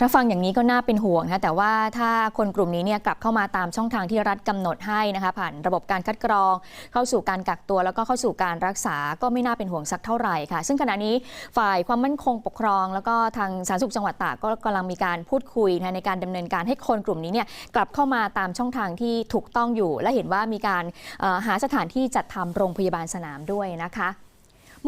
ถ้าฟังอย่างนี้ก็น่าเป็นห่วงนะแต่ว่าถ้าคนกลุ่มนี้เนี่ยกลับเข้ามาตามช่องทางที่รัฐกำหนดให้นะคะผ่านระบบการคัดกรอง เข้าสู่การกักตัวแล้วก็เข้าสู่การรักษาก็ไม่น่าเป็นห่วงสักเท่าไหร่ค่ะ ซึ่งขณะนี้ฝ่ายความมั่นคงปกครอง แล้วก็ทางสาธารณสุขจังหวัดตากก็กำลังมีการพูดคุยนะในการดำเนินการให้คนกลุ่มนี้เนี่ยกลับเข้ามาตามช่องทางที่ถูกต้องอยู่ และเห็นว่ามีการหาสถานที่จัดทำโรงพยาบาลสนามด้วยนะคะ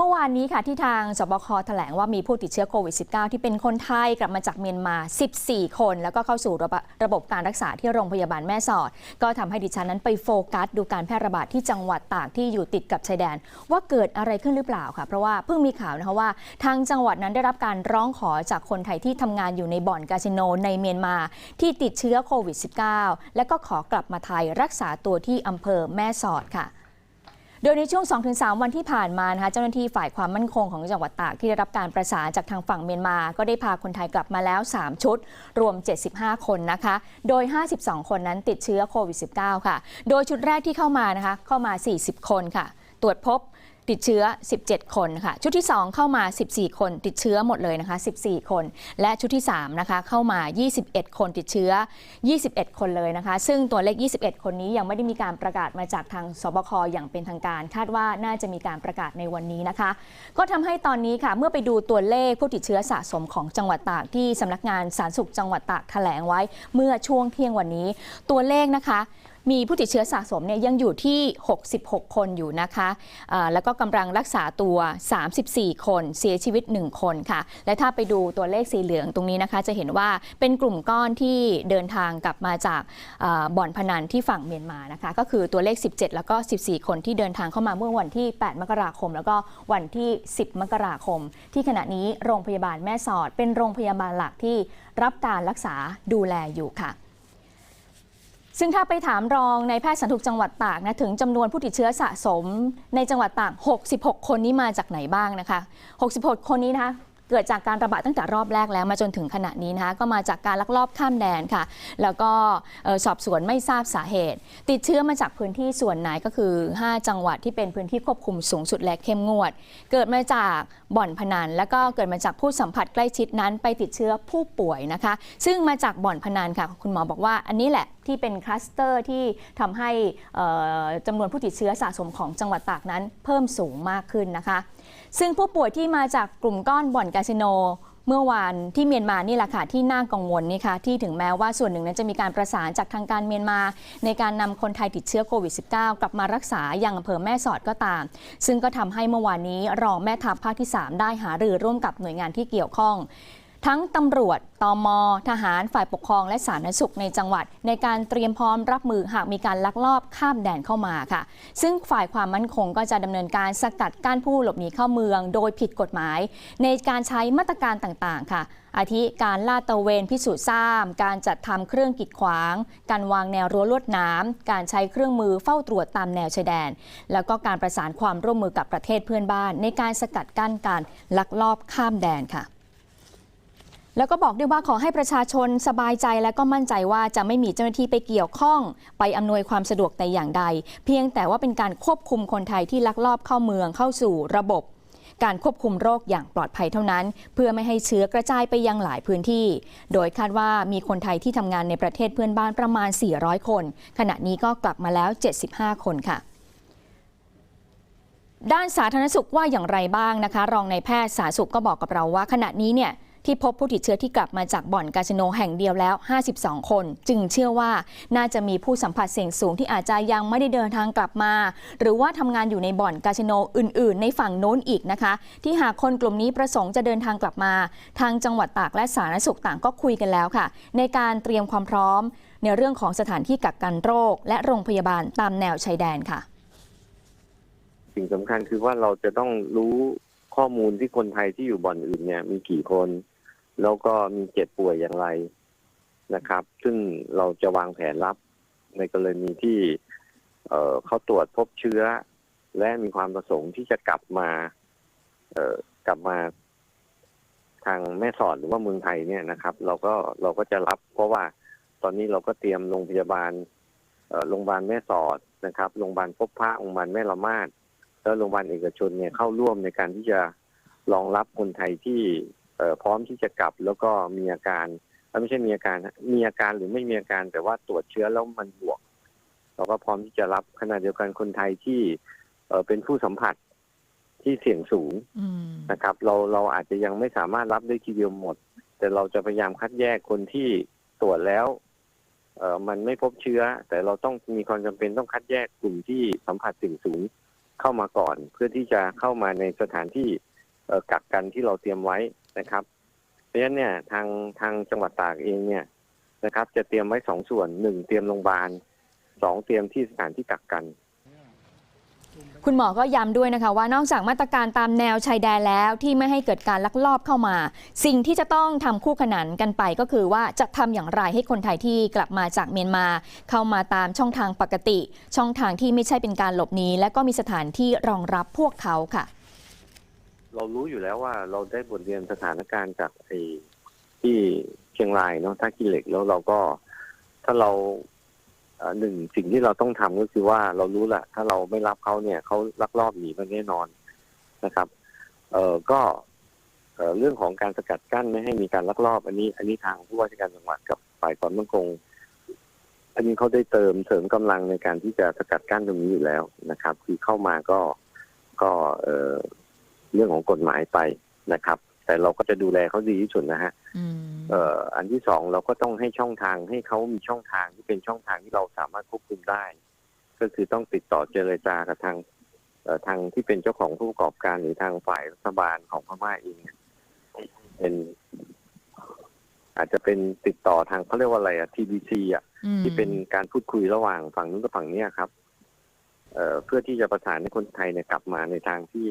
เมื่อวานนี้ค่ะที่ทางสบคแถลงว่ามีผู้ติดเชื้อโควิด -19 ที่เป็นคนไทยกลับมาจากเมียนมา 14 คน แล้วก็เข้าสู่ระบบระบบการรักษาที่โรงพยาบาลแม่สอด ก็ทำให้ดิฉันนั้นไปโฟกัส ดูการแพร่ระบาดที่จังหวัดตากที่อยู่ติดกับชายแดน ว่าเกิดอะไรขึ้นหรือเปล่าค่ะ เพราะว่าเพิ่งมีข่าวนะคะว่า ทางจังหวัดนั้นได้รับการร้องขอจากคนไทยที่ทำงานอยู่ในบ่อนคาสิโนในเมียนมา ที่ติดเชื้อโควิด -19 และก็ขอกลับมาไทยรักษาตัวที่อำเภอแม่สอดค่ะ โดยในช่วง 2-3 วันที่ผ่านมานะคะเจ้าหน้าที่ฝ่ายความมั่นคงของจังหวัดตากที่ได้รับการประสานจากทางฝั่งเมียนมา ก็ได้พาคนไทยกลับมาแล้ว 3 ชุด รวม 75 คนนะคะ โดย 52 คนนั้นติดเชื้อโควิด -19 ค่ะ โดยชุดแรกที่เข้ามานะคะเข้ามา 40 คนค่ะ ตรวจพบ ติดเชื้อ 17 คนค่ะ ชุดที่ 2 เข้ามา 14 คน ติดเชื้อหมดเลยนะคะ 14 คน และชุดที่3นะคะเข้ามา 21 คนติดเชื้อ 21 คนเลยนะคะ ซึ่งตัวเลข 21 คนนี้ยังไม่ได้มีการประกาศมาจากทางสบคอย่างเป็นทางการ คาดว่าน่าจะมีการประกาศในวันนี้นะคะ ก็ทำให้ตอนนี้ค่ะ เมื่อไปดูตัวเลขผู้ติดเชื้อสะสมของจังหวัดตากที่สำนักงานสาธารณสุขจังหวัดตากแถลงไว้ เมื่อช่วงเที่ยงวันนี้ ตัวเลขนะคะ มีผู้ติดเชื้อสะสมเนี่ยยังอยู่ที่ 66 คนอยู่นะคะอ่าแล้วก็กำลังรักษาตัว 34 คน เสียชีวิต 1 คนค่ะ และถ้าไปดูตัวเลขสีเหลืองตรงนี้นะคะ จะเห็นว่าเป็นกลุ่มก้อนที่เดินทางกลับมาจากบ่อนพนันที่ฝั่งเมียนมานะคะ ก็คือตัวเลข 17 แล้วก็ 14 คนที่เดินทางเข้ามาเมื่อวันที่ 8 มกราคม แล้วก็วันที่ 10 มกราคม ที่ขณะนี้โรงพยาบาลแม่สอด เป็นโรงพยาบาลหลักที่รับการรักษาดูแลอยู่ค่ะ ซึ่งถ้าไปถามรองในแพทย์สันทุกจังหวัดตากนะถึงจำนวนผู้ติดเชื้อสะสมในจังหวัดตาก 66 คนนี้มาจากไหนบ้างนะคะ 66 คนนี้นะคะ เกิดจากการระบาดตั้งแต่รอบแรกแล้วมาจนถึงขณะนี้นะคะก็มาจากการลักลอบข้ามแดนค่ะ แล้วก็สอบสวนไม่ทราบสาเหตุ ติดเชื้อมาจากพื้นที่ส่วนไหนก็คือ 5 จังหวัดที่เป็นพื้นที่ควบคุมสูงสุดและเข้มงวด เกิดมาจากบ่อนพนัน แล้วก็เกิดมาจากผู้สัมผัสใกล้ชิดนั้น ไปติดเชื้อผู้ป่วยนะคะ ซึ่งมาจากบ่อนพนันค่ะ คุณหมอบอกว่าอันนี้แหละที่เป็นคลัสเตอร์ที่ทำให้เอ่อจำนวนผู้ติดเชื้อสะสมของจังหวัดตากนั้นเพิ่มสูงมากขึ้นนะคะ ซึ่งผู้ป่วยที่มาจากกลุ่มก้อนบ่อนคาสิโน เมื่อวานที่เมียนมานี่แหละค่ะที่น่ากังวลนี่ค่ะที่ถึงแม้ว่าส่วนหนึ่งนั้นจะมีการประสานจากทางการเมียนมา ในการนำคนไทยติดเชื้อโควิด -19 กลับมารักษาอย่างอำเภอแม่สอดก็ตาม ซึ่งก็ทำให้เมื่อวานนี้รองแม่ทัพภาคที่ 3 ได้หารือร่วมกับหน่วยงานที่เกี่ยวข้อง ทั้งตำรวจ ตม ทหาร ฝ่ายปกครอง และสาธารณสุขในจังหวัด ในการเตรียมพร้อมรับมือหากมีการลักลอบข้ามแดนเข้ามาค่ะ ซึ่งฝ่ายความมั่นคงก็จะดำเนินการสกัดกั้นผู้หลบหนีเข้าเมือง โดยผิดกฎหมาย ในการใช้มาตรการต่างๆ ค่ะ อาทิการลาดตระเวนพิสูจน์ทราบการจัดทำเครื่องกีดขวาง การวางแนวรั้วลวดน้ำการใช้เครื่องมือเฝ้าตรวจตามแนวชายแดน แล้วก็การประสานความร่วมมือกับประเทศเพื่อนบ้าน ในการสกัดกั้นการลักลอบข้ามแดนค่ะ แล้วก็บอกด้วยว่าขอให้ประชาชนสบายใจและก็มั่นใจว่าจะไม่มีเจ้าหน้าที่ไปเกี่ยวข้อง ไปอำนวยความสะดวกแต่อย่างใด เพียงแต่ว่าเป็นการควบคุมคนไทยที่ลักลอบเข้าเมืองเข้าสู่ระบบ การควบคุมโรคอย่างปลอดภัยเท่านั้น เพื่อไม่ให้เชื้อกระจายไปยังหลายพื้นที่ โดยคาดว่ามีคนไทยที่ทำงานในประเทศเพื่อนบ้านประมาณ 400 คน ขณะนี้ก็กลับมาแล้ว 75 คนค่ะด้านสาธารณสุขว่าอย่างไรบ้างนะคะ รองนายแพทย์สาธารณสุขก็บอกกับเราว่า ขณะนี้เนี่ย ที่พบผู้ติดเชื้อที่กลับมาจากบ่อนคาสิโนแห่งเดียวแล้ว 52 คน จึงเชื่อว่าน่าจะมีผู้สัมผัสเสี่ยงสูงที่อาจจะยังไม่ได้เดินทางกลับมา หรือว่าทำงานอยู่ในบ่อนคาสิโนอื่น ๆ ในฝั่งโน้นอีกนะคะ ที่หากคนกลุ่มนี้ประสงค์จะเดินทางกลับมา ทางจังหวัดตากและสาธารณสุขต่างก็คุยกันแล้วค่ะ ในการเตรียมความพร้อม ในเรื่องของสถานที่กักกันโรค และโรงพยาบาลตามแนวชายแดนค่ะ สิ่งสำคัญคือว่าเราจะต้องรู้ ข้อมูลที่คนไทยที่อยู่บ่อนอื่นเนี่ย มีกี่คน แล้วก็มีเจ็บป่วยอย่างไรนะครับ ซึ่งเราจะวางแผนรับในกรณีที่เเขาตรวจพบเชื้อ และมีความประสงค์ที่จะกลับมาเอกลับมาทางแม่สอดหรือว่าเมืองไทยเนี่ยนะครับ เราก็เราก็จะรับ เพราะว่าตอนนี้เราก็เตรียมโรงพยาบาลโรงพยาบาลแม่สอดนะครับโรงพยาบาลพบพระโรงพยาบาลแม่ละมาด แล้วโรงพยาบาลเอกชนเนี่ยเข้าร่วมในการที่จะรองรับคนไทยที่เอ่อพร้อมที่จะกลับแล้วก็มีอาการเอ่อไม่ใช่มีอาการนะมีอาการหรือไม่มีอาการแต่ว่าตรวจเชื้อแล้วมันบวก เราก็พร้อมที่จะรับขณะเดียวกันคนไทยที่เอ่อเป็นผู้สัมผัสที่เสี่ยงสูงอืมนะครับ เราเราอาจจะยังไม่สามารถรับได้ทีเดียวหมด แต่เราจะพยายามคัดแยกคนที่ตรวจแล้วเอ่อมันไม่พบเชื้อ แต่เราต้องมีความจำเป็นต้องคัดแยกกลุ่มที่สัมผัสเสี่ยงสูง เข้ามาก่อน เพื่อที่จะเข้ามาในสถานที่กักกันที่เราเตรียมไว้นะครับ เพราะฉะนั้นเนี่ยทางทางจังหวัดตากเองเนี่ยนะครับ จะเตรียมไว้สองส่วนหนึ่งเตรียมโรงพยาบาลสองเตรียมที่สถานที่กักกัน คุณหมอก็ย้ำด้วยนะคะว่านอกจากมาตรการตามแนวชายแดนแล้วที่ไม่ให้เกิดการลักลอบเข้ามา สิ่งที่จะต้องทำคู่ขนานกันไปก็คือว่าจะทำอย่างไรให้คนไทยที่กลับมาจากเมียนมา เข้ามาตามช่องทางปกติ ช่องทางที่ไม่ใช่เป็นการหลบหนีและก็มีสถานที่รองรับพวกเขาค่ะ เรารู้อยู่แล้วว่าเราได้บทเรียนสถานการณ์จากไอ้ที่เชียงรายเนาะท่าขี้เหล็กแล้วเราก็ถ้าเรา หนึ่งสิ่งที่เราต้องทำก็คือว่าเรารู้แหละถ้าเราไม่รับเขาเนี่ยเขาลักลอบหนีมาแน่นอนนะครับ เอ่อก็เอเรื่องของการสกัดกั้นไม่ให้มีการลักลอบ อันนี้ อันนี้ทางผู้ว่าราชการจังหวัดกับฝ่ายความมั่นคงอันนี้เขาได้เติมเสริมกำลังในการที่จะสกัดกั้นตรงนี้อยู่แล้วนะครับ คือเข้ามาก็ก็เอ่อเรื่องของกฎหมายไปนะครับ แต่เราก็จะดูแลเขาดีที่สุดนะฮะ เอ่ออันที่สองเราก็ต้องให้ช่องทางให้เขามีช่องทางที่เป็นช่องทางที่เราสามารถควบคุมได้ ก็คือต้องติดต่อเจรจากับทางเอ่อทางที่เป็นเจ้าของผู้ประกอบการหรือทางฝ่ายรัฐบาลของพม่าเองเนี่ยเป็น อาจจะเป็นติดต่อทางเขาเรียกว่าอะไรอะ TBC อะอืมที่เป็นการพูดคุยระหว่างฝั่งนู้นกับฝั่งเนี้ยครับเอ่อเพื่อที่จะประสานให้คนไทยเนี่ยกลับมาในทางที่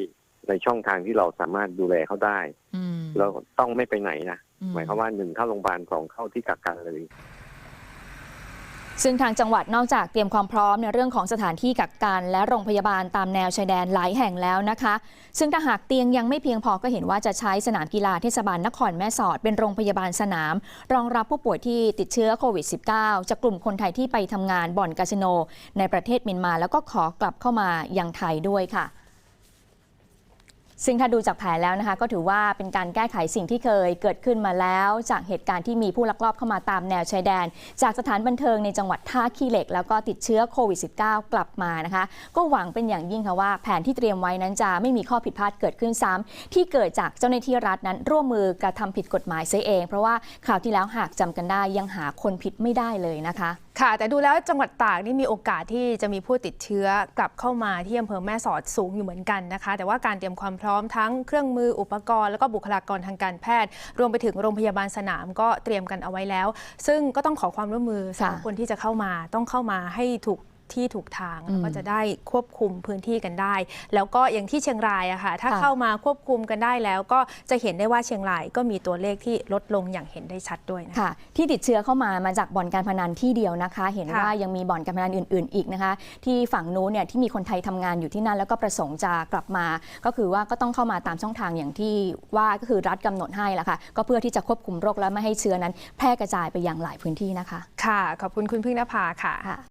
ในช่องทางที่เราสามารถดูแลเขาได้ อืมแล้วต้องไม่ไปไหนนะอื หมายความว่าหนึ่งเข้าโรงพยาบาลสองเข้าที่กักกันเลยซึ่งทางจังหวัดนอกจากเตรียมความพร้อมในเรื่องของสถานที่กักกันและโรงพยาบาลตามแนวชายแดนหลายแห่งแล้วนะคะ ซึ่งถ้าหากเตียงยังไม่เพียงพอก็เห็นว่าจะใช้สนามกีฬาเทศบาลนครแม่สอด เป็นโรงพยาบาลสนาม รองรับผู้ป่วยที่ติดเชื้อโควิด -19 จากกลุ่มคนไทยที่ไปทำงานบ่อนคาสิโน ในประเทศเมียนมา แล้วก็ขอกลับเข้ามายังไทยด้วยค่ะ ซึ่งถ้าดูจากแผนแล้วนะคะ ก็ถือว่าเป็นการแก้ไขสิ่งที่เคยเกิดขึ้นมาแล้ว จากเหตุการณ์ที่มีผู้ลักลอบเข้ามาตามแนวชายแดน จากสถานบันเทิงในจังหวัดท่าขี้เหล็ก แล้วก็ติดเชื้อโควิด -19 กลับมานะคะ ก็หวังเป็นอย่างยิ่งค่ะว่าแผนที่เตรียมไว้นั้นจะไม่มีข้อผิดพลาดเกิดขึ้นซ้ำที่เกิดจากเจ้าหน้าที่รัฐนั้น ร่วมมือกระทำผิดกฎหมายเสียเอง เพราะว่าคราวที่แล้วหากจำกันได้ยังหาคนผิดไม่ได้เลยนะคะ ค่ะ แต่ดูแล้วจังหวัดตากนี่มีโอกาสที่จะมีผู้ติดเชื้อกลับเข้ามาที่อำเภอแม่สอดสูงอยู่เหมือนกันนะคะ แต่ว่าการเตรียมความพร้อมทั้งเครื่องมืออุปกรณ์แล้วก็บุคลากรทางการแพทย์ รวมไปถึงโรงพยาบาลสนามก็เตรียมกันเอาไว้แล้ว ซึ่งก็ต้องขอความร่วมมือสำหรับค่ะคนที่จะเข้ามาต้องเข้ามาให้ถูก ที่ถูกทางอืมแล้วก็จะได้ควบคุมพื้นที่กันได้ แล้วก็อย่างที่เชียงรายอะค่ะถ้าค่ะเข้ามาควบคุมกันได้แล้วก็จะเห็นได้ว่าเชียงรายก็มีตัวเลขที่ลดลงอย่างเห็นได้ชัดด้วยนะคะค่ะที่ติดเชื้อเข้ามามาจากบ่อนการพนันที่เดียวนะคะ เห็นค่ะว่ายังมีบ่อนการพนันอื่น ๆ อีกนะคะ ที่ฝั่งนู้นเนี่ยที่มีคนไทยทำงานอยู่ที่นั่น แล้วก็ประสงค์จะกลับมา ก็คือว่าก็ต้องเข้ามาตามช่องทางอย่างที่ว่าก็คือรัฐกำหนดให้ละค่ะก็เพื่อที่จะควบคุมโรคและไม่ให้เชื้อนั้น แพร่กระจายไปยังหลายพื้นที่นะคะ ค่ะ ขอบคุณคุณพึ่งนภาค่ะค่ะ